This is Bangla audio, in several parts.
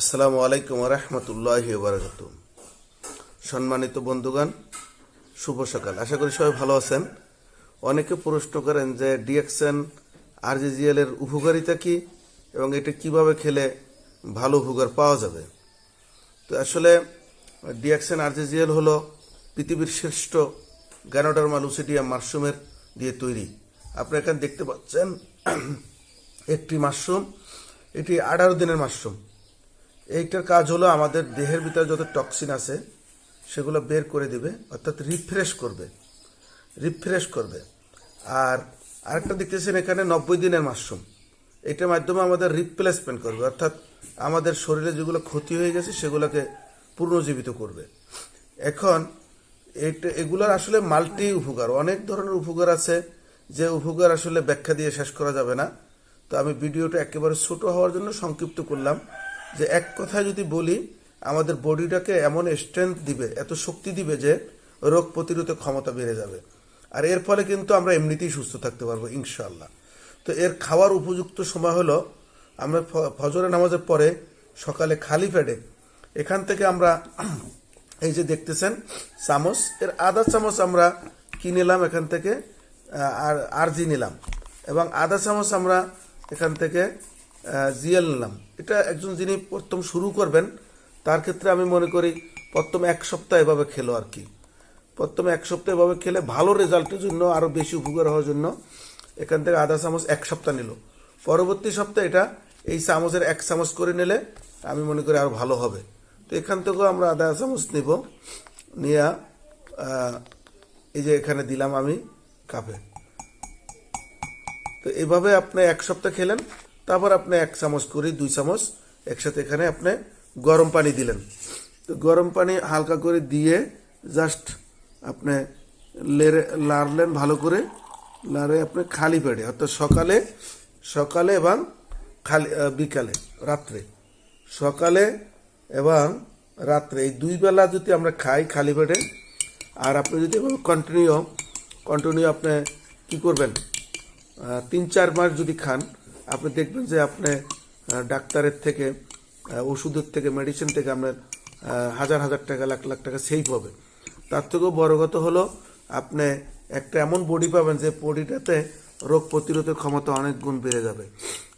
আসসালামু আলাইকুম রহমতুল্লাহ বারাকাত সম্মানিত বন্ধুগণ, শুভ সকাল। আশা করি সবাই ভালো আছেন। অনেকে প্রশ্ন করেন যে, ডিএক্সএন আরজিজিএল এর উপকারিতা কি এবং এটা কীভাবে খেলে ভালো উপকার পাওয়া যাবে? তো আসলে, ডিএক্সএন আরজিজিএল হলো পৃথিবীর শ্রেষ্ঠ গ্যানোডারমা লুসিডিয়া মাশরুমের দিয়ে তৈরি। আপনি এখানে দেখতে পাচ্ছেন, একটি মাশরুম, এটি আঠারো দিনের মাশরুম। এইটার কাজ হলো আমাদের দেহের ভিতরে যত টক্সিন আছে, সেগুলো বের করে দিবে, অর্থাৎ রিফ্রেশ করবে রিফ্রেশ করবে। আর আরেকটা দেখতেছেন এখানে নব্বই দিনের মাশরুম। এটার মাধ্যমে আমাদের রিপ্লেসমেন্ট করবে, অর্থাৎ আমাদের শরীরে যেগুলো ক্ষতি হয়ে গেছে, সেগুলোকে পুনর্জীবিত করবে। এখন এটা, এগুলোর আসলে মাল্টি উপকার, অনেক ধরনের উপকার আছে যে উপকার আসলে ব্যাখ্যা দিয়ে শেষ করা যাবে না। তো আমি ভিডিওটা একেবারে ছোট হওয়ার জন্য সংক্ষিপ্ত করলাম। যে এক কথায় যদি বলি, আমাদের বডিটাকে এমন স্ট্রেংথ দিবে, এত শক্তি দিবে যে রোগ প্রতিরোধের ক্ষমতা বেড়ে যাবে। আর এর ফলে কিন্তু আমরা এমনিতেই সুস্থ থাকতে পারব ইনশাল্লাহ তো এর খাওয়ার উপযুক্ত সময় হলো, আমরা ফ- ফজরের নামাজের পরে সকালে খালি পেটে এখান থেকে আমরা এই যে দেখতেছেন, চামচ, এর আধা চামচ আমরা কি নিলাম এখান থেকে? আর, আরজি নিলাম। এবং আধা চামচ আমরা এখান থেকে জিএল নিলাম এটা একজন যিনি প্রথম শুরু করবেন, তার ক্ষেত্রে আমি মনে করি প্রথম এক সপ্তাহ এভাবে খেলো আর কি। প্রথমে এক সপ্তাহ এভাবে খেলে ভালো রেজাল্টের জন্য, আরও বেশি উপকার হওয়ার জন্য এখান থেকে আধা চামচ, এক সপ্তাহ নিল। পরবর্তী সপ্তাহে এটা এই চামচের এক চামচ করে নিলে আমি মনে করি আরও ভালো হবে। তো এখান থেকেও আমরা আধা চামচ নিব। নিয়ে এই যে এখানে দিলাম আমি কাপে। তো এভাবে আপনি এক সপ্তাহ খেলেন তারপর আপনি এক চামচ করে দুই চামচ একসাথে এখানে আপনি গরম পানি দিলেন। তো গরম পানি হালকা করে দিয়ে জাস্ট আপনি লেরে লাড়লেন ভালো করে। লাড়ে আপনি খালি পেটে, অর্থাৎ সকালে সকালে এবং খালি বিকালে, রাত্রে। সকালে এবং রাত্রে এই দুই বেলা যদি আমরা খাই খালি পেটে, আর আপনি যদি কন্টিনিউ কন্টিনিউ আপনি কি করবেন? তিন চার মাস যদি খান আপনি দেখবেন যে আপনি ডাক্তারের থেকে ওষুধের থেকে মেডিসিন থেকে আপনার হাজার হাজার টাকা, লাখ লাখ টাকা সেভ হবে। তার থেকেও বড় কথা হলো, আপনি একটা এমন বডি পাবেন যে বডিটাতে রোগ প্রতিরোধের ক্ষমতা অনেক গুণ বেড়ে যাবে।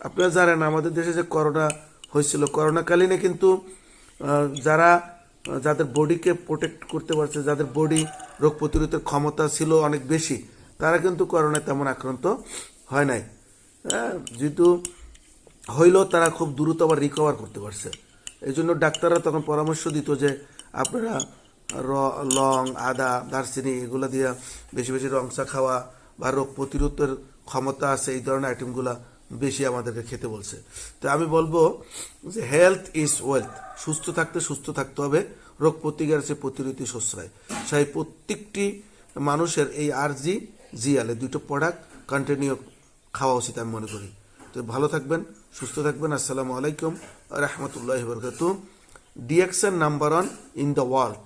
আপনারা জানেন, আমাদের দেশে যে করোনা হয়েছিল, করোনাকালীনে কিন্তু যারা, যাদের বডিকে প্রোটেক্ট করতে পারছে, যাদের বডি রোগ প্রতিরোধের ক্ষমতা ছিল অনেক বেশি, তারা কিন্তু করোনায় তেমন আক্রান্ত হয় নাই। যেহেতু হইলেও তারা খুব দ্রুত আবার রিকভার করতে পারছে। এই জন্য ডাক্তাররা তখন পরামর্শ দিত যে আপনারা র- লং, আদা, দারচিনি এগুলো দিয়ে বেশি বেশি রং চা খাওয়া বা রোগ প্রতিরোধের ক্ষমতা আছে, এই ধরনের আইটেমগুলো বেশি আমাদেরকে খেতে বলছে। তো আমি বলব যে হেলথ ইজ ওয়েলথ সুস্থ থাকতে সুস্থ থাকতে হবে, রোগ প্রতিকার সে প্রতিরোধী সশ্রয়। সেই প্রত্যেকটি মানুষের এই আর জি জিয়াল দুটো প্রোডাক্ট কন্টিনিউ খাওয়া উচিত আমি মনে করি। তো ভালো থাকবেন, সুস্থ থাকবেন। আসসালামু আলাইকুম রহমতুল্লাহ বরকাত DXN number one in the world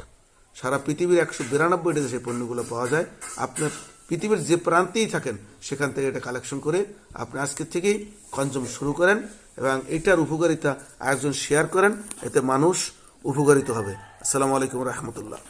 সারা পৃথিবীর একশো বিরানব্বইটা দেশে পণ্যগুলো পাওয়া যায়। আপনার পৃথিবীর যে প্রান্তেই থাকেন, সেখান থেকে এটা কালেকশন করে আপনি আজকের থেকেই কনজম শুরু করেন এবং এটার উপকারিতা একজন শেয়ার করেন। এতে মানুষ উপকারিত হবে। আসসালামু আলাইকুম রহমতুল্লাহ।